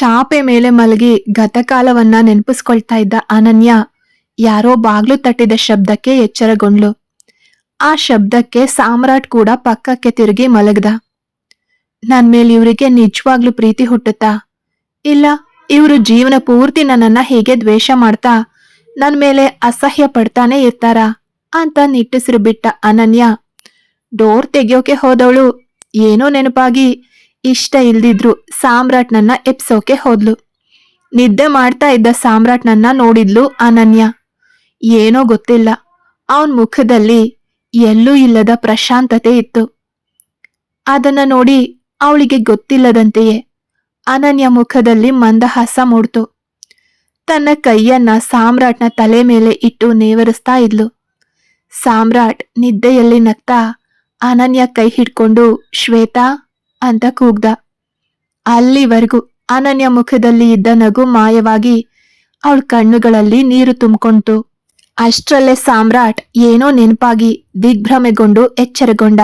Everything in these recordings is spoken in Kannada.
ಚಾಪೆ ಮೇಲೆ ಮಲಗಿ ಗತಕಾಲವನ್ನ ನೆನಪಿಸ್ಕೊಳ್ತಾ ಇದ್ದ ಅನನ್ಯ ಯಾರೋ ಬಾಗ್ಲು ತಟ್ಟಿದ ಶಬ್ದಕ್ಕೆ ಎಚ್ಚರಗೊಂಡ್ಲು ಆ ಶಬ್ದಕ್ಕೆ ಸಾಮ್ರಾಟ್ ಕೂಡ ಪಕ್ಕಕ್ಕೆ ತಿರುಗಿ ಮಲಗ್ದ. ನನ್ ಮೇಲೆ ಇವರಿಗೆ ನಿಜವಾಗ್ಲೂ ಪ್ರೀತಿ ಹುಟ್ಟುತ್ತಾ? ಇಲ್ಲ, ಇವರು ಜೀವನ ಪೂರ್ತಿ ನನ್ನನ್ನ ಹೀಗೆ ದ್ವೇಷ ಮಾಡ್ತಾ ನನ್ ಮೇಲೆ ಅಸಹ್ಯ ಪಡ್ತಾನೆ ಇರ್ತಾರಾ? ಅಂತ ನಿಟ್ಟುಸಿರು ಬಿಟ್ಟ ಅನನ್ಯ. ಡೋರ್ ತೆಗಿಯೋಕೆ ಹೋದವಳು, ಏನೋ ನೆನಪಾಗಿ ಇಷ್ಟ ಇಲ್ದಿದ್ರು ಸಾಮ್ರಾಟ್ನನ್ನ ಎಪ್ಸೋಕೆ ಹೋದ್ಲು. ನಿದ್ದೆ ಮಾಡ್ತಾ ಇದ್ದ ಸಾಮ್ರಾಟ್ನನ್ನ ನೋಡಿದ್ಲು ಅನನ್ಯ. ಏನೋ ಗೊತ್ತಿಲ್ಲ. ಅವನ್ ಮುಖದಲ್ಲಿ ಎಲ್ಲೂ ಇಲ್ಲದ ಪ್ರಶಾಂತತೆ ಇತ್ತು. ಅದನ್ನ ನೋಡಿ ಅವಳಿಗೆ ಗೊತ್ತಿಲ್ಲದಂತೆಯೇ ಅನನ್ಯ ಮುಖದಲ್ಲಿ ಮಂದಹಾಸ ಮೂಡ್ತು. ತನ್ನ ಕೈಯನ್ನ ಸಾಮ್ರಾಟ್ನ ತಲೆ ಮೇಲೆ ಇಟ್ಟು ನೇವರಿಸ್ತಾ ಇದ್ಲು. ಸಾಮ್ರಾಟ್ ನಿದ್ದೆಯಲ್ಲಿ ನಗ್ತಾ ಅನನ್ಯ ಕೈ ಹಿಡ್ಕೊಂಡು, ಶ್ವೇತಾ ಅಂತ ಕೂಗ್ದ. ಅಲ್ಲಿವರೆಗೂ ಅನನ್ಯ ಮುಖದಲ್ಲಿ ಇದ್ದ ನಗು ಮಾಯವಾಗಿ ಅವಳ ಕಣ್ಣುಗಳಲ್ಲಿ ನೀರು ತುಂಬಿಕೊಂತು. ಅಷ್ಟರಲ್ಲೇ ಸಾಮ್ರಾಟ್ ಏನೋ ನೆನಪಾಗಿ ದಿಗ್ಭ್ರಮೆಗೊಂಡು ಎಚ್ಚರಗೊಂಡ.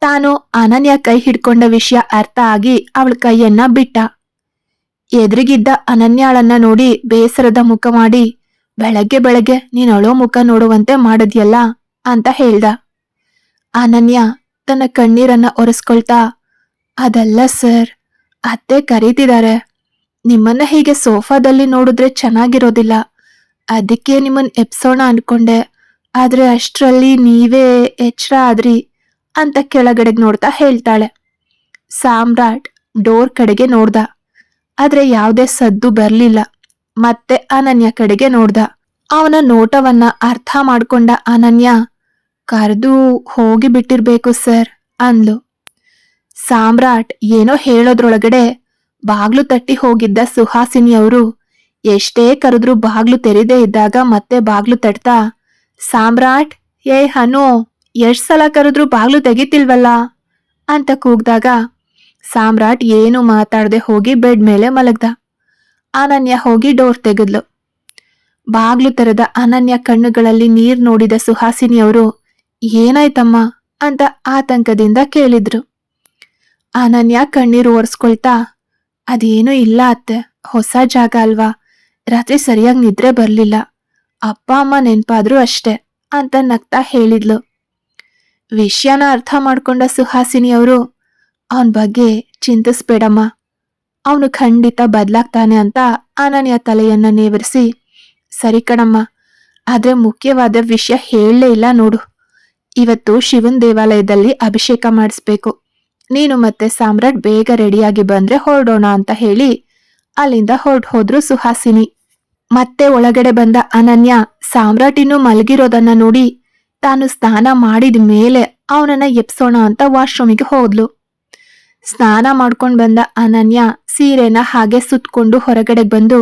ತಾನು ಅನನ್ಯ ಕೈ ಹಿಡ್ಕೊಂಡ ವಿಷಯ ಅರ್ಥ ಆಗಿ ಅವಳ ಕೈಯನ್ನ ಬಿಟ್ಟ. ಎದುರಿಗಿದ್ದ ಅನನ್ಯಾಳನ್ನ ನೋಡಿ ಬೇಸರದ ಮುಖ ಮಾಡಿ, ಬೆಳಗ್ಗೆ ಬೆಳಗ್ಗೆ ನೀನ್ ಅಳೋ ಮುಖ ನೋಡುವಂತೆ ಮಾಡದ್ಯಲ್ಲ? ಅಂತ ಹೇಳ್ದ. ಅನನ್ಯ ತನ್ನ ಕಣ್ಣೀರನ್ನ ಒರೆಸ್ಕೊಳ್ತಾ ಅದಲ್ಲ ಸರ್. ಅತ್ತೆ ಕರೀತಿದ್ದಾರೆ. ನಿಮ್ಮನ್ನ ಹೀಗೆ ಸೋಫಾದಲ್ಲಿ ನೋಡಿದ್ರೆ ಚೆನ್ನಾಗಿರೋದಿಲ್ಲ. ಅದಕ್ಕೆ ನಿಮ್ಮನ್ ಎಪ್ಸೋಣ ಅನ್ಕೊಂಡೆ. ಆದ್ರೆ ಅಷ್ಟರಲ್ಲಿ ನೀವೇ ಎಚ್ಚರ ಆದ್ರಿ ಅಂತ ಕೆಳಗಡೆ ನೋಡ್ತಾ ಹೇಳ್ತಾಳೆ. ಸಾಮ್ರಾಟ್ ಡೋರ್ ಕಡೆಗೆ ನೋಡ್ದ. ಆದ್ರೆ ಯಾವುದೇ ಸದ್ದು ಬರಲಿಲ್ಲ. ಮತ್ತೆ ಅನನ್ಯ ಕಡೆಗೆ ನೋಡ್ದ. ಅವನ ನೋಟವನ್ನ ಅರ್ಥ ಮಾಡ್ಕೊಂಡ ಅನನ್ಯ, ಕರೆದು ಹೋಗಿ ಬಿಟ್ಟಿರ್ಬೇಕು ಸರ್, ಅಂದ್ಲು. ಸಾಮ್ರಾಟ್ ಏನೋ ಹೇಳೋದ್ರೊಳಗಡೆ ಬಾಗ್ಲು ತಟ್ಟಿ ಹೋಗಿದ್ದ ಸುಹಾಸಿನಿಯವರು ಎಷ್ಟೇ ಕರೆದ್ರು ಬಾಗ್ಲು ತೆರೆದೇ ಇದ್ದಾಗ ಮತ್ತೆ ಬಾಗ್ಲು ತಟ್ತಾ, ಸಾಮ್ರಾಟ್, ಏ ಹನು, ಎಷ್ಟ್ ಸಲ ಕರೆದ್ರೂ ಬಾಗ್ಲು ತೆಗಿತಿಲ್ವಲ್ಲ? ಅಂತ ಕೂಗ್ದಾಗ ಸಾಮ್ರಾಟ್ ಏನು ಮಾತಾಡದೆ ಹೋಗಿ ಬೆಡ್ ಮೇಲೆ ಮಲಗ್ದ. ಅನನ್ಯ ಹೋಗಿ ಡೋರ್ ತೆಗೆದ್ಲು. ಬಾಗ್ಲು ತೆರೆದ ಅನನ್ಯ ಕಣ್ಣುಗಳಲ್ಲಿ ನೀರ್ ನೋಡಿದ ಸುಹಾಸಿನಿಯವರು, ಏನಾಯ್ತಮ್ಮ? ಅಂತ ಆತಂಕದಿಂದ ಕೇಳಿದ್ರು. ಅನನ್ಯ ಕಣ್ಣೀರು ಒರೆಸ್ಕೊಳ್ತಾ, ಅದೇನೂ ಇಲ್ಲ ಅತ್ತೆ, ಹೊಸ ಜಾಗ ಅಲ್ವಾ? ರಾತ್ರಿ ಸರಿಯಾಗಿ ನಿದ್ರೆ ಬರಲಿಲ್ಲ. ಅಪ್ಪ, ಅಮ್ಮ ನೆನ್ಪಾದ್ರು ಅಷ್ಟೆ, ಅಂತ ನಗ್ತಾ ಹೇಳಿದ್ಲು. ವಿಷಯನ ಅರ್ಥ ಮಾಡ್ಕೊಂಡ ಸುಹಾಸಿನಿಯವರು ಅವನ ಬಗ್ಗೆ ಚಿಂತಿಸ್ಬೇಡಮ್ಮ. ಅವನು ಖಂಡಿತ ಬದಲಾಗ್ತಾನೆ ಅಂತ ಅನನ್ಯ ತಲೆಯನ್ನ ನೇವರಿಸಿ, ಸರಿ ಕಣಮ್ಮ, ಆದರೆ ಮುಖ್ಯವಾದ ವಿಷಯ ಹೇಳಲೇ ಇಲ್ಲ ನೋಡು. ಇವತ್ತು ಶಿವನ್ ದೇವಾಲಯದಲ್ಲಿ ಅಭಿಷೇಕ ಮಾಡಿಸ್ಬೇಕು. ನೀನು ಮತ್ತೆ ಸಾಮ್ರಾಟ್ ಬೇಗ ರೆಡಿಯಾಗಿ ಬಂದ್ರೆ ಹೊರಡೋಣ ಅಂತ ಹೇಳಿ ಅಲ್ಲಿಂದ ಹೊರಟು ಹೋದ್ರು ಸುಹಾಸಿನಿ. ಮತ್ತೆ ಒಳಗಡೆ ಬಂದ ಅನನ್ಯ ಸಾಮ್ರಾಟ್ ಇನ್ನೂ ಮಲಗಿರೋದನ್ನ ನೋಡಿ ತಾನು ಸ್ನಾನ ಮಾಡಿದ ಮೇಲೆ ಅವನನ್ನ ಎಪ್ಸೋಣ ಅಂತ ವಾಶ್ರೂಮಿಗೆ ಹೋದ್ಲು. ಸ್ನಾನ ಮಾಡ್ಕೊಂಡು ಬಂದ ಅನನ್ಯ ಸೀರೆನ ಹಾಗೆ ಸುತ್ಕೊಂಡು ಹೊರಗಡೆ ಬಂದು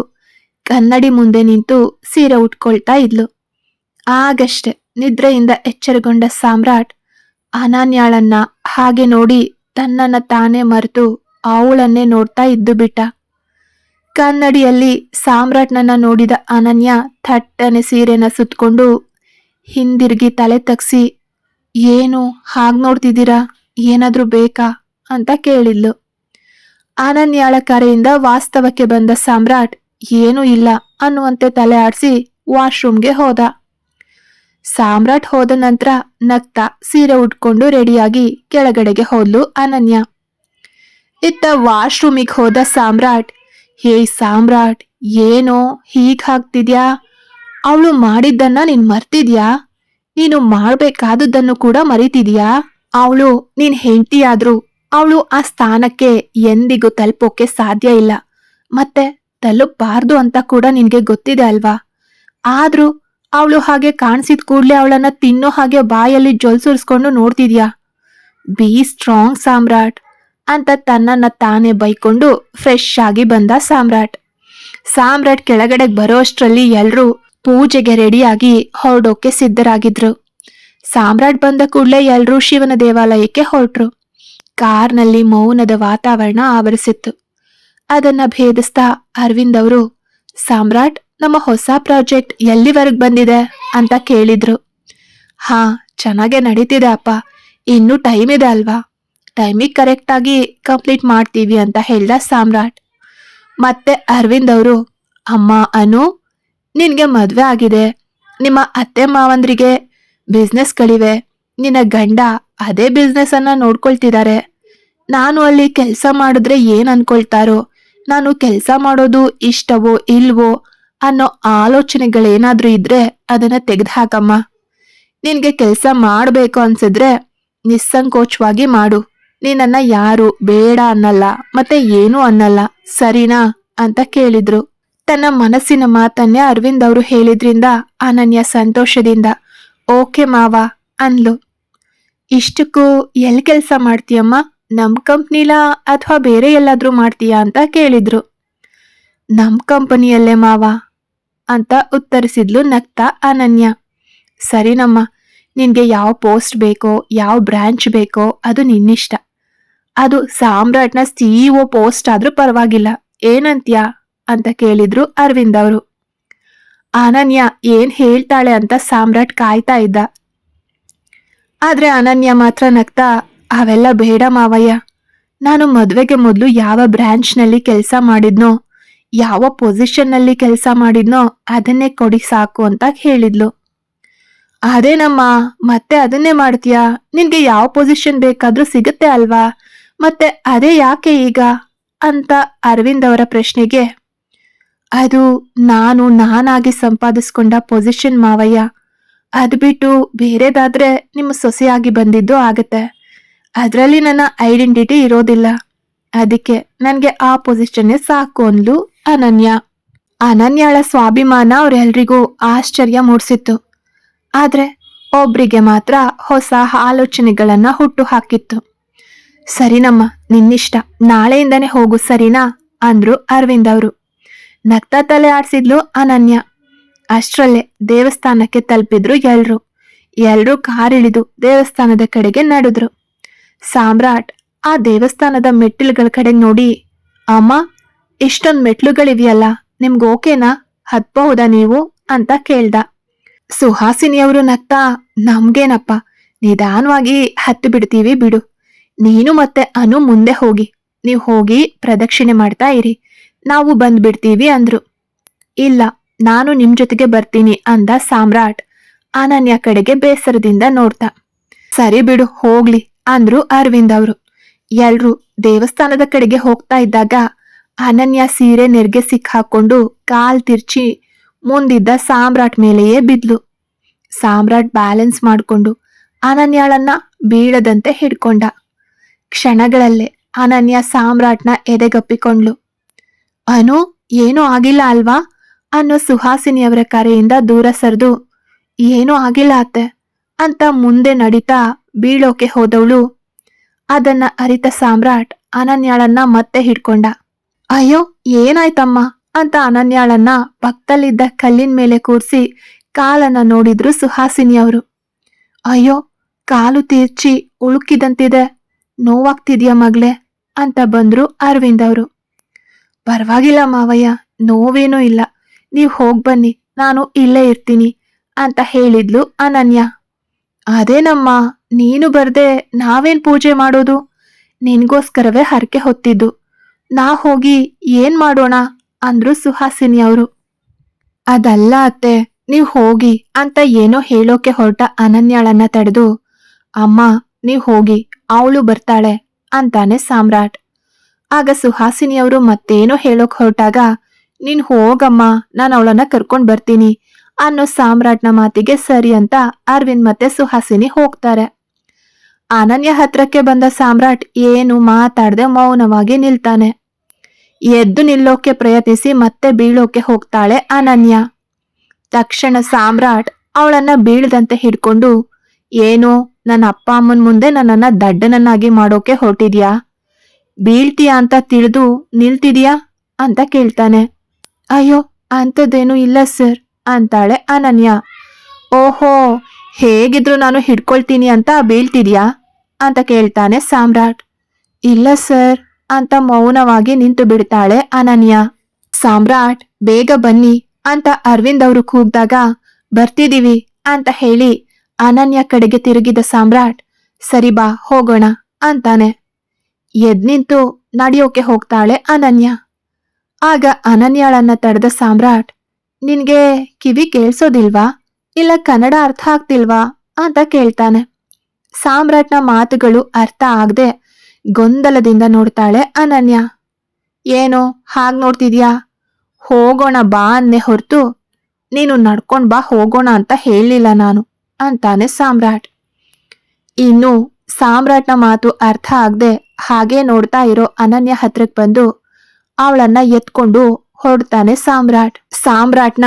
ಕನ್ನಡಿ ಮುಂದೆ ನಿಂತು ಸೀರೆ ಉಟ್ಕೊಳ್ತಾ ಇದ್ಲು. ಆಗಷ್ಟೆ ನಿದ್ರೆಯಿಂದ ಎಚ್ಚರಗೊಂಡ ಸಾಮ್ರಾಟ್ ಅನನ್ಯಾಳನ್ನ ಹಾಗೆ ನೋಡಿ ತನ್ನನ್ನ ತಾನೇ ಮರೆತು ಅವಳನ್ನೇ ನೋಡ್ತಾ ಇದ್ದು ಬಿಟ್ಟ. ಕನ್ನಡಿಯಲ್ಲಿ ಸಾಮ್ರಾಟ್ನನ್ನ ನೋಡಿದ ಅನನ್ಯ ಥಟ್ಟನೆ ಸೀರೆನ ಸುತ್ತಕೊಂಡು ಹಿಂದಿರುಗಿ ತಲೆ ತಗ್ಸಿ, ಏನು, ಹಾಗೆ ನೋಡ್ತಿದ್ದೀರಾ? ಏನಾದರೂ ಬೇಕಾ? ಅಂತ ಕೇಳಿದ್ಲು. ಅನನ್ಯಾಳ ಕರೆಯಿಂದ ವಾಸ್ತವಕ್ಕೆ ಬಂದ ಸಾಮ್ರಾಟ್, ಏನೂ ಇಲ್ಲ ಅನ್ನುವಂತೆ ತಲೆ ಆಡಿಸಿ ವಾಶ್ರೂಮ್ಗೆ ಹೋದ. ಸಾಮ್ರಾಟ್ ಹೋದ ನಂತರ ನಗ್ತಾ ಸೀರೆ ಉಟ್ಕೊಂಡು ರೆಡಿಯಾಗಿ ಕೆಳಗಡೆಗೆ ಹೋದ್ಲು ಅನನ್ಯ. ಇತ್ತ ವಾಶ್ರೂಮಿಗೆ ಹೋದ ಸಾಮ್ರಾಟ್, ಹೇ ಸಾಮ್ರಾಟ್, ಏನೋ ಹೀಗ್ ಹಾಕ್ತಿದ್ಯಾ? ಅವಳು ಮಾಡಿದ್ದನ್ನ ನೀನ್ ಮರ್ತಿದ್ಯಾ? ನೀನು ಮಾಡ್ಬೇಕಾದದ್ದನ್ನು ಕೂಡ ಮರಿತಿದ್ಯಾ? ಅವಳು ನೀನ್ ಹೆಂಡತಿಯಾದ್ರೂ, ಅವಳು ಆ ಸ್ಥಾನಕ್ಕೆ ಎಂದಿಗೂ ತಲುಪೋಕೆ ಸಾಧ್ಯ ಇಲ್ಲ. ಮತ್ತೆ ತಲುಪಬಾರ್ದು ಅಂತ ಕೂಡ ನಿನ್ಗೆ ಗೊತ್ತಿದೆ ಅಲ್ವಾ? ಆದ್ರೂ ಅವಳು ಹಾಗೆ ಕಾಣಿಸಿದ ಕೂಡಲೇ ಅವಳನ್ನ ತಿನ್ನೋ ಹಾಗೆ ಬಾಯಲ್ಲಿ ಜೊಲ್ಸುರಿಸ್ಕೊಂಡು ನೋಡ್ತಿದ್ಯಾ? ಬಿ ಸ್ಟ್ರಾಂಗ್ ಸಾಮ್ರಾಟ್ ಅಂತ ತನ್ನನ್ನ ತಾನೇ ಬೈಕೊಂಡು ಫ್ರೆಶ್ ಆಗಿ ಬಂದ ಸಾಮ್ರಾಟ್. ಸಾಮ್ರಾಟ್ ಕೆಳಗಡೆ ಬರೋ ಅಷ್ಟ್ರಲ್ಲಿ ಎಲ್ರೂ ಪೂಜೆಗೆ ರೆಡಿಯಾಗಿ ಹೊರಡೋಕೆ ಸಿದ್ಧರಾಗಿದ್ರು. ಸಾಮ್ರಾಟ್ ಬಂದ ಕೂಡಲೇ ಎಲ್ಲರೂ ಶಿವನ ದೇವಾಲಯಕ್ಕೆ ಹೊರಟ್ರು. ಕಾರ್ನಲ್ಲಿ ಮೌನದ ವಾತಾವರಣ ಆವರಿಸಿತ್ತು. ಅದನ್ನ ಭೇದಿಸ್ತಾ ಅರವಿಂದ್ ಅವರು, ಸಾಮ್ರಾಟ್ ನಮ್ಮ ಹೊಸ ಪ್ರಾಜೆಕ್ಟ್ ಎಲ್ಲಿವರೆಗೆ ಬಂದಿದೆ ಅಂತ ಕೇಳಿದ್ರು. ಹಾ, ಚೆನ್ನಾಗೆ ನಡೀತಿದೆ ಅಪ್ಪ. ಇನ್ನೂ ಟೈಮ್ ಇದೆ ಅಲ್ವಾ? ಟೈಮಿಗೆ ಕರೆಕ್ಟಾಗಿ ಕಂಪ್ಲೀಟ್ ಮಾಡ್ತೀವಿ ಅಂತ ಹೇಳ್ದ ಸಾಮ್ರಾಟ್. ಮತ್ತೆ ಅರವಿಂದ್ ಅವರು, ಅಮ್ಮ, ಅನು, ನಿನಗೆ ಮದುವೆ ಆಗಿದೆ. ನಿಮ್ಮ ಅತ್ತೆ ಮಾವಂದ್ರಿಗೆ ಬಿಸ್ನೆಸ್ಗಳಿವೆ ನಿನ್ನ ಗಂಡ ಅದೇ ಬಿಸ್ನೆಸ್ ಅನ್ನ ನೋಡ್ಕೊಳ್ತಿದ್ದಾರೆ ನಾನು ಅಲ್ಲಿ ಕೆಲಸ ಮಾಡಿದ್ರೆ ಏನ್ ಅನ್ಕೊಳ್ತಾರೋ? ನಾನು ಕೆಲಸ ಮಾಡೋದು ಇಷ್ಟವೋ ಇಲ್ವೋ? ಅನ್ನೋ ಆಲೋಚನೆಗಳೇನಾದ್ರೂ ಇದ್ರೆ ಅದನ್ನ ತೆಗೆದುಹಾಕಮ್ಮ. ನಿನ್ಗೆ ಕೆಲಸ ಮಾಡಬೇಕು ಅನ್ಸಿದ್ರೆ ನಿಸ್ಸಂಕೋಚವಾಗಿ ಮಾಡು. ನಿನ್ನನ್ನ ಯಾರು ಬೇಡ ಅನ್ನಲ್ಲ, ಮತ್ತೆ ಏನೂ ಅನ್ನಲ್ಲ. ಸರಿನಾ? ಅಂತ ಕೇಳಿದ್ರು. ತನ್ನ ಮನಸ್ಸಿನ ಮಾತನ್ನೇ ಅರವಿಂದ್ ಅವರು ಹೇಳಿದ್ರಿಂದ ಅನನ್ಯ ಸಂತೋಷದಿಂದ ಓಕೆ ಮಾವ ಅನ್ಲು ಇಷ್ಟಕ್ಕೂ ಎಲ್ಲಿ ಕೆಲಸ ಮಾಡ್ತೀಯಮ್ಮ? ನಮ್ಮ ಕಂಪ್ನಿಲ ಅಥವಾ ಬೇರೆ ಎಲ್ಲಾದರೂ ಮಾಡ್ತೀಯಾ ಅಂತ ಕೇಳಿದ್ರು. ನಮ್ಮ ಕಂಪನಿಯಲ್ಲೇ ಮಾವ. ಅಂತ ಉತ್ತರಿಸಿದ್ಲು ನಗ್ತಾ ಅನನ್ಯ. ಸರಿನಮ್ಮ ನಿನಗೆ ಯಾವ ಪೋಸ್ಟ್ ಬೇಕೋ, ಯಾವ ಬ್ರಾಂಚ್ ಬೇಕೋ ಅದು ನಿನ್ನಿಷ್ಟ. ಅದು ಸಾಮ್ರಾಟ್ನ ಸಿಇಒ ಪೋಸ್ಟ್ ಆದರೂ ಪರವಾಗಿಲ್ಲ. ಏನಂತ್ಯಾ? ಅಂತ ಕೇಳಿದ್ರು ಅರವಿಂದ್ ಅವರು. ಅನನ್ಯ, ಏನ್ ಹೇಳ್ತಾಳೆ ಅಂತ ಸಾಮ್ರಾಟ್ ಕಾಯ್ತಾ ಇದ್ದ. ಆದ್ರೆ ಅನನ್ಯ ಮಾತ್ರ ನಗ್ತಾ, ಅವೆಲ್ಲ ಬೇಡ ಮಾವಯ್ಯ. ನಾನು ಮದುವೆಗೆ ಮೊದಲು ಯಾವ ಬ್ರಾಂಚ್ನಲ್ಲಿ ಕೆಲಸ ಮಾಡಿದ್ನೋ ಯಾವ ಪೊಸಿಷನ್ನಲ್ಲಿ ಕೆಲಸ ಮಾಡಿದ್ನೋ ಅದನ್ನೇ ಕೊಡಿ ಸಾಕು ಅಂತ ಹೇಳಿದ್ಲು. ಅದೇನಮ್ಮ ಮತ್ತೆ ಅದನ್ನೇ ಮಾಡ್ತೀಯಾ? ನಿನಗೆ ಯಾವ ಪೊಸಿಷನ್ ಬೇಕಾದರೂ ಸಿಗುತ್ತೆ ಅಲ್ವಾ? ಮತ್ತೆ ಅದೇ ಯಾಕೆ ಈಗ? ಅಂತ ಅರವಿಂದ್ ಅವರ ಪ್ರಶ್ನೆಗೆ, ಅದು ನಾನು ನಾನಾಗಿ ಸಂಪಾದಿಸ್ಕೊಂಡ ಪೊಸಿಷನ್ ಮಾವಯ್ಯ. ಅದು ಬಿಟ್ಟು ಬೇರೆದಾದ್ರೆ ನಿಮ್ಮ ಸೊಸೆಯಾಗಿ ಬಂದಿದ್ದು ಆಗತ್ತೆ. ಅದರಲ್ಲಿ ನನ್ನ ಐಡೆಂಟಿಟಿ ಇರೋದಿಲ್ಲ. ಅದಕ್ಕೆ ನನಗೆ ಆ ಪೊಸಿಷನ್ನೇ ಸಾಕು ಅಂದ್ಲು ಅನನ್ಯ. ಅನನ್ಯಳ ಸ್ವಾಭಿಮಾನ ಅವರೆಲ್ರಿಗೂ ಆಶ್ಚರ್ಯ ಮೂಡಿಸಿತ್ತು. ಆದರೆ ಒಬ್ರಿಗೆ ಮಾತ್ರ ಹೊಸ ಆಲೋಚನೆಗಳನ್ನು ಹುಟ್ಟು ಹಾಕಿತ್ತು ಸರಿನಮ್ಮ ನಿನ್ನಿಷ್ಟ. ನಾಳೆಯಿಂದನೇ ಹೋಗು ಸರಿನಾ? ಅಂದ್ರು ಅರವಿಂದ್ ಅವರು. ನಗ್ತಾ ತಲೆ ಆಡಿಸಿದ್ಲು ಅನನ್ಯ. ಅಷ್ಟರಲ್ಲೇ ದೇವಸ್ಥಾನಕ್ಕೆ ತಲುಪಿದ್ರು ಎಲ್ರು. ಎಲ್ರೂ ಕಾರಿಳಿದು ದೇವಸ್ಥಾನದ ಕಡೆಗೆ ನಡೆದ್ರು. ಸಾಮ್ರಾಟ್ ಆ ದೇವಸ್ಥಾನದ ಮೆಟ್ಟಿಲುಗಳ ಕಡೆ ನೋಡಿ, ಅಮ್ಮ ಇಷ್ಟೊಂದ್ ಮೆಟ್ಲುಗಳಿವೆಯಲ್ಲ, ನಿಮ್ಗೆ ಓಕೆನಾ? ಹತ್ಬಹುದಾ ನೀವು? ಅಂತ ಕೇಳ್ದ. ಸುಹಾಸಿನಿಯವರು ನಗ್ತಾ, ನಮ್ಗೇನಪ್ಪ, ನಿಧಾನವಾಗಿ ಹತ್ತು ಬಿಡ್ತೀವಿ ಬಿಡು. ನೀನು ಮತ್ತೆ ಅನು ಮುಂದೆ ಹೋಗಿ. ನೀವು ಹೋಗಿ ಪ್ರದಕ್ಷಿಣೆ ಮಾಡ್ತಾ ಇರಿ. ನಾವು ಬಂದ್ಬಿಡ್ತೀವಿ ಅಂದ್ರು. ಇಲ್ಲ, ನಾನು ನಿಮ್ ಜೊತೆಗೆ ಬರ್ತೀನಿ ಅಂದ ಸಾಮ್ರಾಟ್. ಅನನ್ಯ ಕಡೆಗೆ ಬೇಸರದಿಂದ ನೋಡ್ತಾ. ಸರಿ ಬಿಡು, ಹೋಗ್ಲಿ ಅಂದ್ರು ಅರವಿಂದ್ ಅವರು. ಎಲ್ರು ದೇವಸ್ಥಾನದ ಕಡೆಗೆ ಹೋಗ್ತಾ ಇದ್ದಾಗ ಅನನ್ಯ ಸೀರೆ ನೆರ್ಗೆ ಸಿಕ್ಕಾಕೊಂಡು ಕಾಲ್ ತಿರ್ಚಿ ಮುಂದಿದ್ದ ಸಾಮ್ರಾಟ್ ಮೇಲೆಯೇ ಬಿದ್ಲು. ಸಾಮ್ರಾಟ್ ಬ್ಯಾಲೆನ್ಸ್ ಮಾಡಿಕೊಂಡು ಅನನ್ಯಾಳನ್ನ ಬೀಳದಂತೆ ಹಿಡ್ಕೊಂಡ. ಕ್ಷಣಗಳಲ್ಲೇ ಅನನ್ಯ ಸಾಮ್ರಾಟ್ನ ಎದೆಗಪ್ಪಿಕೊಂಡ್ಲು. ಅನು, ಏನೂ ಆಗಿಲ್ಲ ಅಲ್ವಾ? ಅನ್ನೋ ಸುಹಾಸಿನಿಯವರ ಕರೆಯಿಂದ ದೂರ ಸರಿದು, ಏನೂ ಆಗಿಲ್ಲ ಅತ್ತೆ ಅಂತ ಮುಂದೆ ನಡೀತಾ ಬೀಳೋಕೆ ಹೋದವಳು. ಅದನ್ನ ಅರಿತ ಸಾಮ್ರಾಟ್ ಅನನ್ಯಾಳನ್ನ ಮತ್ತೆ ಹಿಡ್ಕೊಂಡ. ಅಯ್ಯೋ, ಏನಾಯ್ತಮ್ಮ? ಅಂತ ಅನನ್ಯಾಳನ್ನ ಪಕ್ಕದಲ್ಲಿದ್ದ ಕಲ್ಲಿನ ಮೇಲೆ ಕೂರಿಸಿ ಕಾಲನ್ನ ನೋಡಿದ್ರು ಸುಹಾಸಿನಿಯವರು. ಅಯ್ಯೋ, ಕಾಲು ತೀರ್ಚಿ ಉಳುಕಿದಂತಿದೆ. ನೋವಾಗ್ತಿದ್ಯಾ ಮಗ್ಲೆ ಅಂತ ಬಂದ್ರು ಅರವಿಂದ್ ಅವರು ಪರವಾಗಿಲ್ಲ ಮಾವಯ್ಯ, ನೋವೇನೂ ಇಲ್ಲ. ನೀವು ಹೋಗ್ಬನ್ನಿ ನಾನು ಇಲ್ಲೇ ಇರ್ತೀನಿ ಅಂತ ಹೇಳಿದ್ಲು ಅನನ್ಯ. ಅದೇನಮ್ಮ, ನೀನು ಬರ್ದೆ ನಾವೇನ್ ಪೂಜೆ ಮಾಡೋದು? ನಿನ್ಗೋಸ್ಕರವೇ ಹರಕೆ ಹೊತ್ತಿದ್ದು. ನಾ ಹೋಗಿ ಏನ್ ಮಾಡೋಣ? ಅಂದ್ರು ಸುಹಾಸಿನಿ ಅವರು. ಅದಲ್ಲ ಅತ್ತೆ, ನೀವ್ ಹೋಗಿ ಅಂತ ಏನೋ ಹೇಳೋಕೆ ಹೊರಟ ಅನನ್ಯಾಳನ್ನ ತಡೆದು, ಅಮ್ಮ, ನೀವ್ ಹೋಗಿ, ಅವಳು ಬರ್ತಾಳೆ ಅಂತಾನೆ ಸಾಮ್ರಾಟ್. ಆಗ ಸುಹಾಸಿನಿಯವರು ಮತ್ತೇನೋ ಹೇಳೋಕ್ ಹೊರಟಾಗ, ನೀನ್ ಹೋಗಮ್ಮ, ನಾನು ಅವಳನ್ನ ಕರ್ಕೊಂಡ್ ಬರ್ತೀನಿ ಅನ್ನೋ ಸಾಮ್ರಾಟ್ನ ಮಾತಿಗೆ ಸರಿ ಅಂತ ಅರವಿಂದ್ ಮತ್ತೆ ಸುಹಾಸಿನಿ ಹೋಗ್ತಾರೆ. ಅನನ್ಯ ಹತ್ರಕ್ಕೆ ಬಂದ ಸಾಮ್ರಾಟ್ ಏನು ಮಾತಾಡದೆ ಮೌನವಾಗಿ ನಿಲ್ತಾನೆ. ಎದ್ದು ನಿಲ್ಲೋಕೆ ಪ್ರಯತ್ನಿಸಿ ಮತ್ತೆ ಬೀಳೋಕೆ ಹೋಗ್ತಾಳೆ ಅನನ್ಯ ತಕ್ಷಣ ಸಾಮ್ರಾಟ್ ಅವಳನ್ನ ಬೀಳದಂತೆ ಹಿಡ್ಕೊಂಡು, ಏನು, ನನ್ನ ಅಪ್ಪ ಅಮ್ಮನ ಮುಂದೆ ನನ್ನನ್ನ ದಡ್ಡನನ್ನಾಗಿ ಮಾಡೋಕೆ ಹೊರಟಿದ್ಯಾ? ಬೀಳ್ತೀಯಾ ಅಂತ ತಿಳಿದು ನಿಲ್ತಿದ್ಯಾ? ಅಂತ ಕೇಳ್ತಾನೆ. ಅಯ್ಯೋ, ಅಂಥದ್ದೇನು ಇಲ್ಲ ಸರ್, ಅಂತಾಳೆ ಅನನ್ಯ ಓಹೋ ಹೇಗಿದ್ರು ನಾನು ಹಿಡ್ಕೊಳ್ತೀನಿ ಅಂತ ಬೀಳ್ತಿದ್ಯಾ? ಅಂತ ಕೇಳ್ತಾನೆ ಸಾಮ್ರಾಟ್. ಇಲ್ಲ ಸರ್, ಅಂತ ಮೌನವಾಗಿ ನಿಂತು ಬಿಡ್ತಾಳೆ ಅನನ್ಯ. ಸಾಮ್ರಾಟ್, ಬೇಗ ಬನ್ನಿ ಅಂತ ಅರವಿಂದ್ ಅವರು ಕೂಗ್ದಾಗ, ಬರ್ತಿದೀವಿ ಅಂತ ಹೇಳಿ ಅನನ್ಯ ಕಡೆಗೆ ತಿರುಗಿದ ಸಾಮ್ರಾಟ್, ಸರಿ ಬಾ, ಹೋಗೋಣ ಅಂತಾನೆ. ಎದ್ ನಿಂತು ನಡೆಯೋಕೆ ಹೋಗ್ತಾಳೆ ಅನನ್ಯ. ಆಗ ಅನನ್ಯಾಳನ್ನ ತಡೆದ ಸಾಮ್ರಾಟ್, ನಿನ್ಗೆ ಕಿವಿ ಕೇಳ್ಸೋದಿಲ್ವಾ? ಇಲ್ಲ ಕನ್ನಡ ಅರ್ಥ ಆಗ್ತಿಲ್ವಾ ಅಂತ ಕೇಳ್ತಾನೆ. ಸಾಮ್ರಾಟ್ನ ಮಾತುಗಳು ಅರ್ಥ ಆಗದೆ ಗೊಂದಲದಿಂದ ನೋಡ್ತಾಳೆ ಅನನ್ಯ. ಏನು, ಹಾಗೆ ನೋಡ್ತಿದ್ಯಾ? ಹೋಗೋಣ ಬಾ ಅನ್ನೆ ಹೊರತು ನೀನು ನಡ್ಕೊಂಡು ಬಾ ಹೋಗೋಣ ಅಂತ ಹೇಳಿಲ್ಲ ನಾನು ಅಂತಾನೆ ಸಾಮ್ರಾಟ್. ಇನ್ನು ಸಾಮ್ರಾಟ್ನ ಮಾತು ಅರ್ಥ ಆಗದೆ ಹಾಗೆ ನೋಡ್ತಾ ಇರೋ ಅನನ್ಯ ಹತ್ರಕ್ ಬಂದು ಅವಳನ್ನ ಎತ್ಕೊಂಡು ಹೊರಡ್ತಾನೆ ಸಾಮ್ರಾಟ್. ಸಾಮ್ರಾಟ್ನ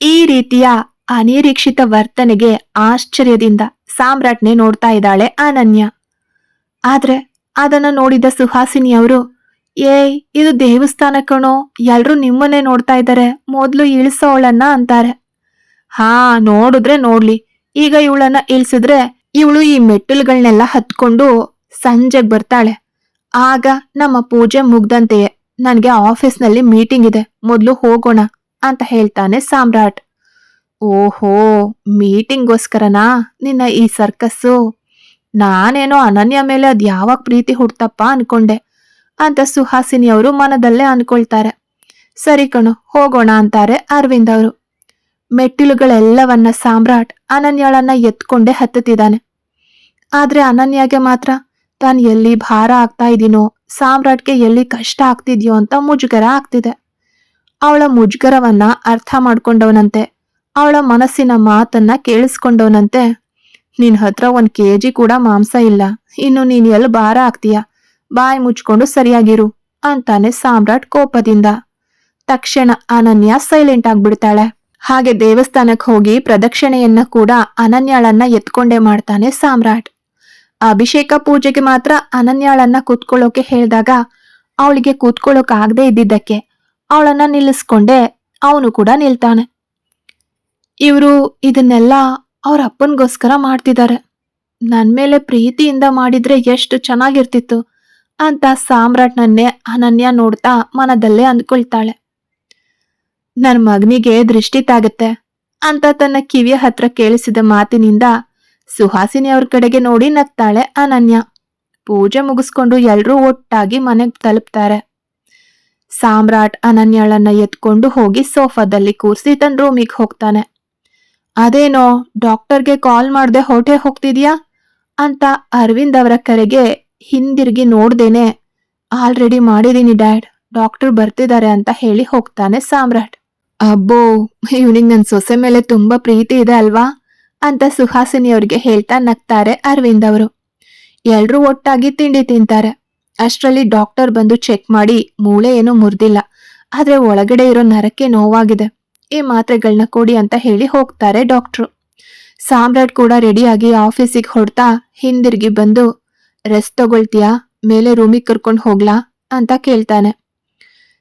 ಈ ರೀತಿಯ ಅನಿರೀಕ್ಷಿತ ವರ್ತನೆಗೆ ಆಶ್ಚರ್ಯದಿಂದ ಸಾಮ್ರಾಟ್ನೆ ನೋಡ್ತಾ ಇದ್ದಾಳೆ ಅನನ್ಯ. ಆದ್ರೆ ಅದನ್ನ ನೋಡಿದ ಸುಹಾಸಿನಿಯವರು, ಏಯ್, ಇದು ದೇವಸ್ಥಾನ ಕಣೋ, ಎಲ್ರೂ ನಿಮ್ಮನ್ನೇ ನೋಡ್ತಾ ಇದ್ದಾರೆ ಮೊದ್ಲು ಇಳಿಸೋಳನ್ನ ಅಂತಾರೆ. ಹಾ, ನೋಡಿದ್ರೆ ನೋಡ್ಲಿ. ಈಗ ಇವಳನ್ನ ಇಳಿಸಿದ್ರೆ ಇವಳು ಈ ಮೆಟ್ಟಿಲುಗಳನ್ನೆಲ್ಲ ಹತ್ಕೊಂಡು ಸಂಜೆಗ್ ಬರ್ತಾಳೆ. ಆಗ ನಮ್ಮ ಪೂಜೆ ಮುಗ್ದಂತೆಯೇ ನನ್ಗೆ ಆಫೀಸ್ನಲ್ಲಿ ಮೀಟಿಂಗ್ ಇದೆ, ಮೊದ್ಲು ಹೋಗೋಣ ಅಂತ ಹೇಳ್ತಾನೆ ಸಾಮ್ರಾಟ್. ಓಹೋ, ಮೀಟಿಂಗ್ಗೋಸ್ಕರನಾ ನಿನ್ನ ಈ ಸರ್ಕಸ್ಸು? ನಾನೇನೋ ಅನನ್ಯ ಮೇಲೆ ಅದು ಯಾವಾಗ ಪ್ರೀತಿ ಹುಡ್ತಪ್ಪ ಅನ್ಕೊಂಡೆ ಅಂತ ಸುಹಾಸಿನಿ ಅವರು ಮನದಲ್ಲೇ ಅನ್ಕೊಳ್ತಾರೆ. ಸರಿ ಕಣು, ಹೋಗೋಣ ಅಂತಾರೆ ಅರವಿಂದ್ ಅವರು ಮೆಟ್ಟಿಲುಗಳೆಲ್ಲವನ್ನ ಸಾಮ್ರಾಟ್ ಅನನ್ಯಳನ್ನ ಎತ್ಕೊಂಡೇ ಹತ್ತುತ್ತಿದ್ದಾನೆ. ಆದ್ರೆ ಅನನ್ಯಾಗೆ ಮಾತ್ರ, ತಾನು ಎಲ್ಲಿ ಭಾರ ಆಗ್ತಾ ಇದೀನೋ, ಸಾಮ್ರಾಟ್ಗೆ ಎಲ್ಲಿ ಕಷ್ಟ ಆಗ್ತಿದ್ಯೋ ಅಂತ ಮುಜುಗರ ಆಗ್ತಿದೆ. ಅವಳ ಮುಜುಗರವನ್ನ ಅರ್ಥ ಮಾಡ್ಕೊಂಡವನಂತೆ. ಅವಳ ಮನಸ್ಸಿನ ಮಾತನ್ನ ಕೇಳಿಸ್ಕೊಂಡವನಂತೆ, ನಿನ್ ಹತ್ರ ಒಂದ್ ಕೆಜಿ ಕೂಡ ಮಾಂಸ ಇಲ್ಲ. ಇನ್ನು ನೀನ್ ಎಲ್ಲಿ ಭಾರ ಆಗ್ತೀಯ? ಬಾಯಿ ಮುಚ್ಕೊಂಡು ಸರಿಯಾಗಿರು ಅಂತಾನೆ ಸಾಮ್ರಾಟ್ ಕೋಪದಿಂದ. ತಕ್ಷಣ ಅನನ್ಯ ಸೈಲೆಂಟ್ ಆಗ್ಬಿಡ್ತಾಳೆ. ಹಾಗೆ ದೇವಸ್ಥಾನಕ್ಕೆ ಹೋಗಿ ಪ್ರದಕ್ಷಿಣೆಯನ್ನ ಕೂಡ ಅನನ್ಯಾಳನ್ನ ಎತ್ಕೊಂಡೇ ಮಾಡ್ತಾನೆ ಸಾಮ್ರಾಟ್. ಅಭಿಷೇಕ ಪೂಜೆಗೆ ಮಾತ್ರ ಅನನ್ಯಾಳನ್ನ ಕೂತ್ಕೊಳ್ಳೋಕೆ ಹೇಳಿದಾಗ ಅವಳಿಗೆ ಕೂತ್ಕೊಳ್ಳೋಕೆ ಆಗದೆ ಇದ್ದಿದ್ದಕ್ಕೆ ಅವಳನ್ನ ನಿಲ್ಲಿಸ್ಕೊಂಡೆ ಅವನು ಕೂಡ ನಿಲ್ತಾನೆ. ಇವರು ಇದನ್ನೆಲ್ಲ ಅವ್ರ ಅಪ್ಪನಿಗೋಸ್ಕರ ಮಾಡ್ತಿದ್ದಾರೆ ನನ್ನ ಮೇಲೆ ಪ್ರೀತಿಯಿಂದ ಮಾಡಿದ್ರೆ ಎಷ್ಟು ಚೆನ್ನಾಗಿರ್ತಿತ್ತು ಅಂತ ಸಾಮ್ರಾಟ್ನನ್ನೇ ಅನನ್ಯ ನೋಡ್ತಾ ಮನದಲ್ಲೇ ಅಂದ್ಕೊಳ್ತಾಳೆ. ನನ್ನ ಮಗನಿಗೆ ದೃಷ್ಟಿ ತಾಗತ್ತೆ ಅಂತ ತನ್ನ ಕಿವಿಯ ಹತ್ರ ಕೇಳಿಸಿದ ಮಾತಿನಿಂದ ಸುಹಾಸಿನಿ ಅವ್ರ ಕಡೆಗೆ ನೋಡಿ ನಗ್ತಾಳೆ ಅನನ್ಯ. ಪೂಜೆ ಮುಗಿಸ್ಕೊಂಡು ಎಲ್ಲರೂ ಒಟ್ಟಾಗಿ ಮನೆಗೆ ತಲುಪ್ತಾರೆ. ಸಾಮ್ರಾಟ್ ಅನನ್ಯಳನ್ನ ಎತ್ಕೊಂಡು ಹೋಗಿ ಸೋಫಾದಲ್ಲಿ ಕೂರಿಸಿ ತನ್ನ ರೂಮಿಗೆ ಹೋಗ್ತಾನೆ. ಅದೇನೋ ಡಾಕ್ಟರ್ಗೆ ಕಾಲ್ ಮಾಡದೆ ಹೊಟ್ಟೆ ಹೋಗ್ತಿದ್ಯಾ? ಅಂತ ಅರವಿಂದ್ ಅವರ ಕರೆಗೆ ಹಿಂದಿರುಗಿ ನೋಡ್ದೇನೆ, ಆಲ್ರೆಡಿ ಮಾಡಿದ್ದೀನಿ ಡ್ಯಾಡ್, ಡಾಕ್ಟರ್ ಬರ್ತಿದ್ದಾರೆ ಅಂತ ಹೇಳಿ ಹೋಗ್ತಾನೆ ಸಾಮ್ರಾಟ್. ಅಬ್ಬೋ, ಇವನಿಗೆ ನನ್ನ ಸೊಸೆ ಮೇಲೆ ತುಂಬಾ ಪ್ರೀತಿ ಇದೆ ಅಲ್ವಾ? ಅಂತ ಸುಹಾಸಿನಿ ಅವರಿಗೆ ಹೇಳ್ತಾ ನಗ್ತಾರೆ ಅರವಿಂದ್ ಅವರು. ಎಲ್ರೂ ಒಟ್ಟಾಗಿ ತಿಂಡಿ ತಿಂತಾರೆ. ಅಷ್ಟರಲ್ಲಿ ಡಾಕ್ಟರ್ ಬಂದು ಚೆಕ್ ಮಾಡಿ ಮೂಳೆ ಏನೂ ಮುರಿದಿಲ್ಲ. ಆದರೆ ಒಳಗಡೆ ಇರೋ ನರಕ್ಕೆ ನೋವಾಗಿದೆ. ಈ ಮಾತ್ರೆಗಳನ್ನ ಕೊಡಿ ಅಂತ ಹೇಳಿ ಹೋಗ್ತಾರೆ ಡಾಕ್ಟ್ರು. ಸಾಮ್ರಾಟ್ ಕೂಡ ರೆಡಿಯಾಗಿ ಆಫೀಸಿಗೆ ಹೊಡ್ತಾ ಹಿಂದಿರುಗಿ ಬಂದು, ರೆಸ್ಟ್ ತಗೊಳ್ತೀಯಾ? ಮೇಲೆ ರೂಮಿಗೆ ಕರ್ಕೊಂಡು ಹೋಗ್ಲಾ? ಅಂತ ಕೇಳ್ತಾನೆ.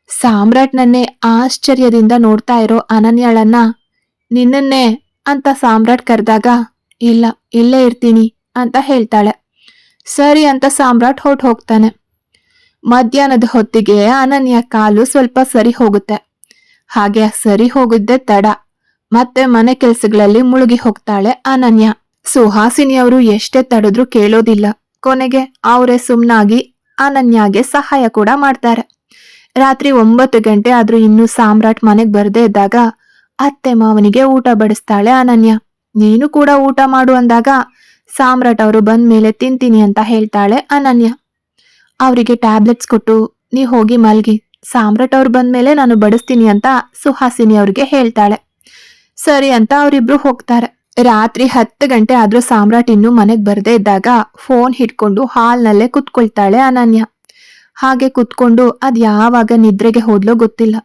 ಸಾಮ್ರಾಟ್ ನನ್ನೇ ಆಶ್ಚರ್ಯದಿಂದ ನೋಡ್ತಾ ಇರೋ ಅನನ್ಯಾಳನ್ನ, ನಿನ್ನನ್ನೇ? ಅಂತ ಸಾಮ್ರಾಟ್ ಕರೆದಾಗ, ಇಲ್ಲ, ಇಲ್ಲೇ ಇರ್ತೀನಿ ಅಂತ ಹೇಳ್ತಾಳೆ. ಸರಿ ಅಂತ ಸಾಮ್ರಾಟ್ ಹೊರಟು ಹೋಗ್ತಾನೆ. ಮಧ್ಯಾಹ್ನದ ಹೊತ್ತಿಗೆ ಅನನ್ಯ ಕಾಲು ಸ್ವಲ್ಪ ಸರಿ ಹೋಗುತ್ತೆ. ಹಾಗೆ ಸರಿ ಹೋಗಿದ್ದೆ ತಡ. ಮತ್ತೆ ಮನೆ ಕೆಲ್ಸಗಳಲ್ಲಿ ಮುಳುಗಿ ಹೋಗ್ತಾಳೆ ಅನನ್ಯ. ಸುಹಾಸಿನಿಯವರು ಎಷ್ಟೇ ತಡೆದ್ರು ಕೇಳೋದಿಲ್ಲ. ಕೊನೆಗೆ ಅವರೇ ಸುಮ್ನಾಗಿ ಅನನ್ಯಾಗೆ ಸಹಾಯ ಕೂಡ ಮಾಡ್ತಾರೆ. ರಾತ್ರಿ ಒಂಬತ್ತು ಗಂಟೆ ಆದ್ರೂ ಇನ್ನೂ ಸಾಮ್ರಾಟ್ ಮನೆಗ್ ಬರದೇ ಇದ್ದಾಗ ಅತ್ತೆ ಮಾವನಿಗೆ ಊಟ ಬಡಿಸ್ತಾಳೆ ಅನನ್ಯ. ನೀನು ಕೂಡ ಊಟ ಮಾಡು ಅಂದಾಗ ಸಾಮ್ರಾಟ್ ಅವರು ಬಂದ ಮೇಲೆ ತಿಂತೀನಿ ಅಂತ ಹೇಳ್ತಾಳೆ ಅನನ್ಯ. ಅವರಿಗೆ ಟ್ಯಾಬ್ಲೆಟ್ಸ್ ಕೊಟ್ಟು ನೀ ಹೋಗಿ ಮಲ್ಗಿ. ಸಾಮ್ರಾಟ್ ಅವ್ರು ಬಂದ್ಮೇಲೆ ನಾನು ಬಡಿಸ್ತೀನಿ ಅಂತ ಸುಹಾಸಿನಿ ಅವ್ರಿಗೆ ಹೇಳ್ತಾಳೆ. ಸರಿ ಅಂತ ಅವರಿಬ್ರು ಹೋಗ್ತಾರೆ. ರಾತ್ರಿ ಹತ್ತು ಗಂಟೆ ಆದ್ರೂ ಸಾಮ್ರಾಟ್ ಇನ್ನು ಮನೆಗೆ ಬರದೇ ಇದ್ದಾಗ ಫೋನ್ ಹಿಡ್ಕೊಂಡು ಹಾಲ್ನಲ್ಲೇ ಕುತ್ಕೊಳ್ತಾಳೆ ಅನನ್ಯ. ಹಾಗೆ ಕುತ್ಕೊಂಡು ಅದ್ ಯಾವಾಗ ನಿದ್ರೆಗೆ ಹೋದ್ಲೋ ಗೊತ್ತಿಲ್ಲ.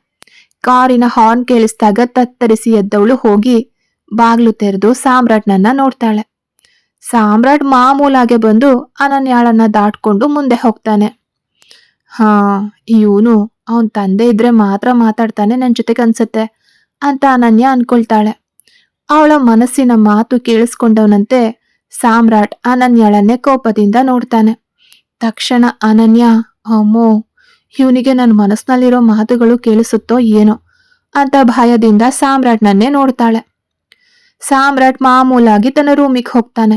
ಕಾರಿನ ಹಾರ್ನ್ ಕೇಳಿಸ್ದಾಗ ತತ್ತರಿಸಿ ಎದ್ದವಳು ಹೋಗಿ ಬಾಗ್ಲು ತೆರೆದು ಸಾಮ್ರಾಟ್ನನ್ನ ನೋಡ್ತಾಳೆ. ಸಾಮ್ರಾಟ್ ಮಾಮೂಲಾಗೆ ಬಂದು ಅನನ್ಯಾಳನ್ನ ದಾಟ್ಕೊಂಡು ಮುಂದೆ ಹೋಗ್ತಾನೆ. ಹಾ, ಇವನು ಅವನ್ ತಂದೆ ಇದ್ರೆ ಮಾತ್ರ ಮಾತಾಡ್ತಾನೆ ನನ್ ಜೊತೆಗೆ ಅನ್ಸತ್ತೆ ಅಂತ ಅನನ್ಯ ಅನ್ಕೊಳ್ತಾಳೆ. ಅವಳ ಮನಸ್ಸಿನ ಮಾತು ಕೇಳಿಸ್ಕೊಂಡವನಂತೆ ಸಾಮ್ರಾಟ್ ಅನನ್ಯಳನ್ನೇ ಕೋಪದಿಂದ ನೋಡ್ತಾನೆ. ತಕ್ಷಣ ಅನನ್ಯ, ಅಮ್ಮೋ, ಇವನಿಗೆ ನನ್ನ ಮನಸ್ಸಿನಲ್ಲಿರೋ ಮಾತುಗಳು ಕೇಳಿಸುತ್ತೋ ಏನೋ ಅಂತ ಭಯದಿಂದ ಸಾಮ್ರಾಟ್ನನ್ನೇ ನೋಡ್ತಾಳೆ. ಸಾಮ್ರಾಟ್ ಮಾಮೂಲಾಗಿ ತನ್ನ ರೂಮಿಗೆ ಹೋಗ್ತಾನೆ.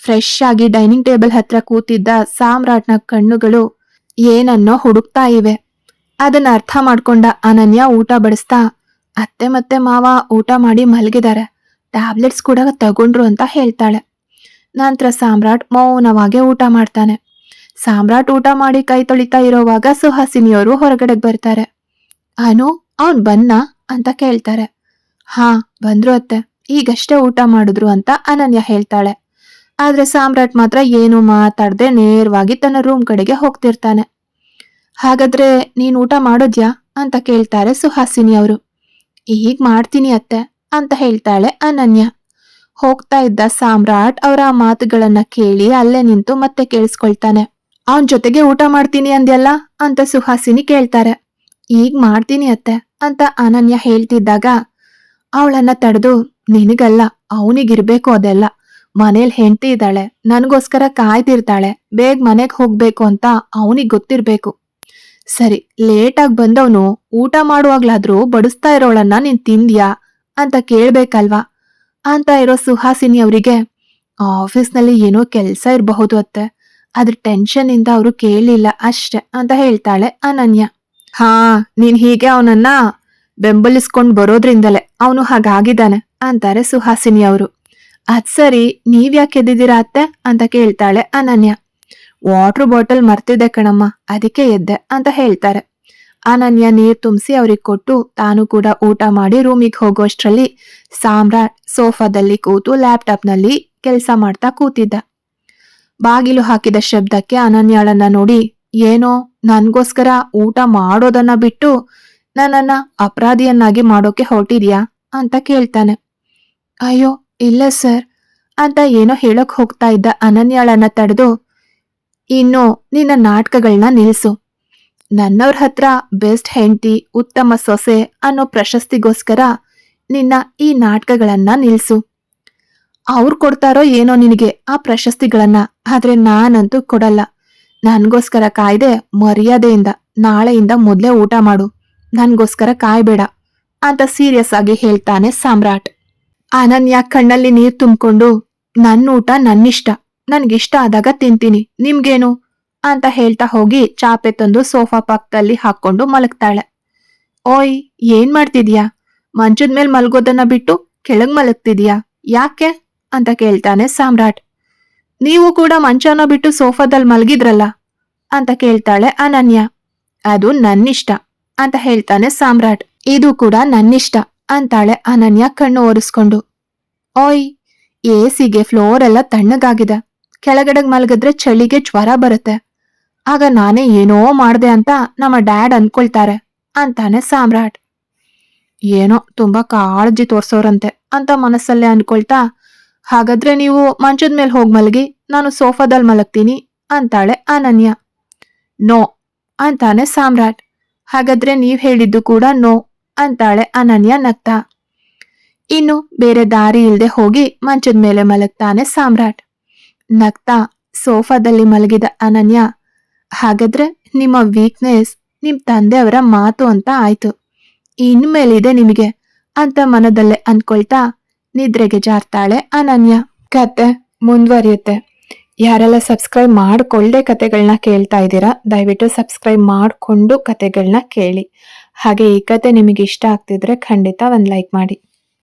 ಫ್ರೆಶ್ ಆಗಿ ಡೈನಿಂಗ್ ಟೇಬಲ್ ಹತ್ರ ಕೂತಿದ್ದ ಸಾಮ್ರಾಟ್ನ ಕಣ್ಣುಗಳು ಏನನ್ನೋ ಹುಡುಕ್ತಾ ಇವೆ. ಅದನ್ನ ಅರ್ಥ ಮಾಡ್ಕೊಂಡ ಅನನ್ಯ ಊಟ ಬಡಿಸ್ತಾ, ಅತ್ತೆ ಮತ್ತೆ ಮಾವ ಊಟ ಮಾಡಿ ಮಲಗಿದ್ದಾರೆ ಟ್ಯಾಬ್ಲೆಟ್ಸ್ ಕೂಡ ತಗೊಂಡ್ರು ಅಂತ ಹೇಳ್ತಾಳೆ. ನಂತರ ಸಾಮ್ರಾಟ್ ಮೌನವಾಗಿ ಊಟ ಮಾಡ್ತಾನೆ. ಸಾಮ್ರಾಟ್ ಊಟ ಮಾಡಿ ಕೈ ತೊಳಿತಾ ಇರೋವಾಗ ಸುಹಾಸಿನಿಯವರು ಹೊರಗಡೆ ಬರ್ತಾರೆ. ಅನು, ಅವನ್ ಬನ್ನ? ಅಂತ ಕೇಳ್ತಾರೆ. ಹಾ, ಬಂದ್ರು ಅತ್ತೆ. ಈಗಷ್ಟೇ ಊಟ ಮಾಡಿದ್ರು ಅಂತ ಅನನ್ಯ ಹೇಳ್ತಾಳೆ. ಆದ್ರೆ ಸಾಮ್ರಾಟ್ ಮಾತ್ರ ಏನು ಮಾತಾಡದೆ ನೇರವಾಗಿ ತನ್ನ ರೂಮ್ ಕಡೆಗೆ ಹೋಗ್ತಿರ್ತಾನೆ. ಹಾಗಾದ್ರೆ ನೀನು ಊಟ ಮಾಡೋದ್ಯಾ? ಅಂತ ಕೇಳ್ತಾರೆ ಸುಹಾಸಿನಿ ಅವರು. ಈಗ ಮಾಡ್ತೀನಿ ಅತ್ತೆ, ಅಂತ ಹೇಳ್ತಾಳೆ ಅನನ್ಯ. ಹೋಗ್ತಾ ಇದ್ದ ಸಾಮ್ರಾಟ್ ಅವರ ಮಾತುಗಳನ್ನ ಕೇಳಿ ಅಲ್ಲೇ ನಿಂತು ಮತ್ತೆ ಕೇಳಿಸ್ಕೊಳ್ತಾನೆ. ಅವನ್ ಜೊತೆಗೆ ಊಟ ಮಾಡ್ತೀನಿ ಅಂದ್ಯಲ್ಲ? ಅಂತ ಸುಹಾಸಿನಿ ಕೇಳ್ತಾರೆ. ಈಗ ಮಾಡ್ತೀನಿ ಅತ್ತೆ, ಅಂತ ಅನನ್ಯ ಹೇಳ್ತಿದ್ದಾಗ, ಅವಳನ್ನ ತಡೆದು ನಿನಗಲ್ಲ, ಅವನಿಗಿರ್ಬೇಕು ಅದೆಲ್ಲ. ಮನೇಲ್ ಹೆಂಡತಿ ಇದ್ದಾಳೆ, ನನಗೋಸ್ಕರ ಕಾಯ್ತಿರ್ತಾಳೆ ಬೇಗ ಮನೆಗೆ ಹೋಗ್ಬೇಕು ಅಂತ ಅವನಿಗೆ ಗೊತ್ತಿರ್ಬೇಕು. ಸರಿ, ಲೇಟಾಗಿ ಬಂದವನು ಊಟ ಮಾಡುವಾಗ್ಲಾದ್ರೂ ಬಡಿಸ್ತಾ ಇರೋಳನ್ನ ನೀನ್ ತಿಂದ್ಯಾ ಅಂತ ಕೇಳ್ಬೇಕಲ್ವಾ? ಅಂತ ಇರೋ ಸುಹಾಸಿನಿ ಅವರಿಗೆ, ಆಫೀಸ್ನಲ್ಲಿ ಏನೋ ಕೆಲಸ ಇರಬಹುದು ಅತ್ತೆ. ಅದ್ರ ಟೆನ್ಷನ್ ಇಂದ ಅವರು ಕೇಳಿಲ್ಲ ಅಷ್ಟೆ, ಅಂತ ಹೇಳ್ತಾಳೆ ಅನನ್ಯ. ಹಾ, ನೀನ್ ಹೀಗೆ ಅವನನ್ನ ಬೆಂಬಲಿಸ್ಕೊಂಡು ಬರೋದ್ರಿಂದಲೇ ಅವನು ಹಾಗಾಗಿದ್ದಾನೆ, ಅಂತಾರೆ ಸುಹಾಸಿನಿ ಅವರು. ಅದ್ ಸರಿ ನೀವ್ಯಾಕೆ ಎದ್ದಿದ್ದೀರಾ ಅತ್ತೆ? ಅಂತ ಕೇಳ್ತಾಳೆ ಅನನ್ಯ. ವಾಟರ್ ಬಾಟಲ್ ಮರ್ತಿದ್ದೆ ಕಣಮ್ಮ, ಅದಕ್ಕೆ ಎದ್ದೆ ಅಂತ ಹೇಳ್ತಾರೆ. ಅನನ್ಯ ನೀರ್ ತುಂಬಿಸಿ ಅವ್ರಿಗೆ ಕೊಟ್ಟು ತಾನು ಕೂಡ ಊಟ ಮಾಡಿ ರೂಮಿಗೆ ಹೋಗೋಷ್ಟರಲ್ಲಿ ಸಾಮ್ರಾಟ್ ಸೋಫಾದಲ್ಲಿ ಕೂತು ಲ್ಯಾಪ್ಟಾಪ್ನಲ್ಲಿ ಕೆಲಸ ಮಾಡ್ತಾ ಕೂತಿದ್ದ. ಬಾಗಿಲು ಹಾಕಿದ ಶಬ್ದಕ್ಕೆ ಅನನ್ಯಾಳನ್ನ ನೋಡಿ, ಏನೋ, ನನ್ಗೋಸ್ಕರ ಊಟ ಮಾಡೋದನ್ನ ಬಿಟ್ಟು ನನ್ನನ್ನ ಅಪರಾಧಿಯನ್ನಾಗಿ ಮಾಡೋಕೆ ಹೊರಟಿದ್ಯಾ? ಅಂತ ಕೇಳ್ತಾನೆ. ಅಯ್ಯೋ ಇಲ್ಲ ಸರ್. ಅಂತ ಏನೋ ಹೇಳಕ್ ಹೋಗ್ತಾ ಇದ್ದ ಅನನ್ಯಾಳನ್ನ ತಡೆದು, ಇನ್ನು ನಿನ್ನ ನಾಟಕಗಳನ್ನ ನಿಲ್ಸು. ನನ್ನವ್ರ ಹತ್ರ ಬೆಸ್ಟ್ ಹೆಂಡತಿ, ಉತ್ತಮ ಸೊಸೆ ಅನ್ನೋ ಪ್ರಶಸ್ತಿಗೋಸ್ಕರ ನಿನ್ನ ಈ ನಾಟಕಗಳನ್ನ ನಿಲ್ಸು. ಅವ್ರು ಕೊಡ್ತಾರೋ ಏನೋ ನಿನಗೆ ಆ ಪ್ರಶಸ್ತಿಗಳನ್ನ, ಆದ್ರೆ ನಾನಂತೂ ಕೊಡಲ್ಲ. ನನ್ಗೋಸ್ಕರ ಕಾಯ್ದೆ ಮರ್ಯಾದೆಯಿಂದ, ನಾಳೆಯಿಂದ ಮೊದ್ಲೇ ಊಟ ಮಾಡು. ನನ್ಗೋಸ್ಕರ ಕಾಯ್ಬೇಡ, ಅಂತ ಸೀರಿಯಸ್ ಆಗಿ ಹೇಳ್ತಾನೆ ಸಾಮ್ರಾಟ್. ಅನನ್ಯ ಕಣ್ಣಲ್ಲಿ ನೀರ್ ತುಂಬಿಕೊಂಡು ನನ್ನ ಊಟ ನನ್ನಿಷ್ಟ. ನನ್ಗಿಷ್ಟ ಆದಾಗ ತಿಂತೀನಿ. ನಿಮ್ಗೇನು? ಅಂತ ಹೇಳ್ತಾ ಹೋಗಿ ಚಾಪೆ ತಂದು ಸೋಫಾ ಪಕ್ಕದಲ್ಲಿ ಹಾಕೊಂಡು ಮಲಗ್ತಾಳೆ. ಓಯ್, ಏನ್ ಮಾಡ್ತಿದ್ಯಾ? ಮಂಚದ ಮೇಲೆ ಮಲಗೋದನ್ನ ಬಿಟ್ಟು ಕೆಳಗ್ ಮಲಗ್ತಿದ್ಯಾ? ಯಾಕೆ? ಅಂತ ಕೇಳ್ತಾನೆ ಸಾಮ್ರಾಟ್. ನೀವು ಕೂಡ ಮಂಚನ ಬಿಟ್ಟು ಸೋಫಾದಲ್ಲಿ ಮಲಗಿದ್ರಲ್ಲ? ಅಂತ ಕೇಳ್ತಾಳೆ ಅನನ್ಯ. ಅದು ನನ್ನಿಷ್ಟ, ಅಂತ ಹೇಳ್ತಾನೆ ಸಾಮ್ರಾಟ್. ಇದು ಕೂಡ ನನ್ನಿಷ್ಟ. ಅಂತಾಳೆ ಅನನ್ಯ ಕಣ್ಣು ಒರೆಸ್ಕೊಂಡು ಓಯ್, ಎಸಿಗೆ ಫ್ಲೋರ್ ಎಲ್ಲ ತಣ್ಣಗಾಗಿದೆ. ಕೆಳಗಡೆಗೆ ಮಲಗಿದ್ರೆ ಚಳಿಗೆ ಜ್ವರ ಬರುತ್ತೆ. ಆಗ ನಾನೇ ಏನೋ ಮಾಡ್ದೆ ಅಂತ ನಮ್ಮ ಡ್ಯಾಡ್ ಅನ್ಕೊಳ್ತಾರೆ, ಅಂತಾನೆ ಸಾಮ್ರಾಟ್. ಏನೋ ತುಂಬಾ ಕಾಳಜಿ ತೋರ್ಸೋರಂತೆ, ಅಂತ ಮನಸ್ಸಲ್ಲೇ ಅನ್ಕೊಳ್ತಾ, ಹಾಗಾದ್ರೆ ನೀವು ಮಂಚದ ಮೇಲೆ ಹೋಗ್ ಮಲಗಿ, ನಾನು ಸೋಫಾದಲ್ಲಿ ಮಲಗ್ತೀನಿ, ಅಂತಾಳೆ ಅನನ್ಯ. ನೋ, ಅಂತಾನೆ ಸಾಮ್ರಾಟ್. ಹಾಗಾದ್ರೆ ನೀವ್ ಹೇಳಿದ್ದು ಕೂಡ ನೋ ಅಂತಾಳೆ ಅನನ್ಯ ನಗ್ತಾ. ಇನ್ನು ಬೇರೆ ದಾರಿ ಇಲ್ಲದೆ ಹೋಗಿ ಮಂಚದ ಮೇಲೆ ಮಲಗ್ತಾನೆ ಸಾಮ್ರಾಟ್. ನಗ್ತಾ ಸೋಫಾದಲ್ಲಿ ಮಲಗಿದ ಅನನ್ಯ, ಹಾಗಾದ್ರೆ ನಿಮ್ಮ ವೀಕ್ನೆಸ್ ನಿಮ್ ತಂದೆಯವರ ಮಾತು ಅಂತ ಆಯ್ತು. ಇನ್ಮೇಲಿದೆ ನಿಮಗೆ ಅಂತ ಮನದಲ್ಲೇ ಅನ್ಕೊಳ್ತಾ ನಿದ್ರೆಗೆ ಜಾರ್ತಾಳೆ ಅನನ್ಯ. ಕತೆ ಮುಂದುವರಿಯುತ್ತೆ. ಯಾರೆಲ್ಲ ಸಬ್ಸ್ಕ್ರೈಬ್ ಮಾಡಿಕೊಳ್ಳದೆ ಕತೆಗಳನ್ನ ಕೇಳ್ತಾ ಇದ್ದೀರಾ, ದಯವಿಟ್ಟು ಸಬ್ಸ್ಕ್ರೈಬ್ ಮಾಡಿಕೊಂಡು ಕತೆಗಳನ್ನ ಕೇಳಿ. ಹಾಗೆ ಈ ಕತೆ ನಿಮಗೆ ಇಷ್ಟ ಆಗ್ತಿದ್ರೆ ಖಂಡಿತ ಒಂದು ಲೈಕ್ ಮಾಡಿ.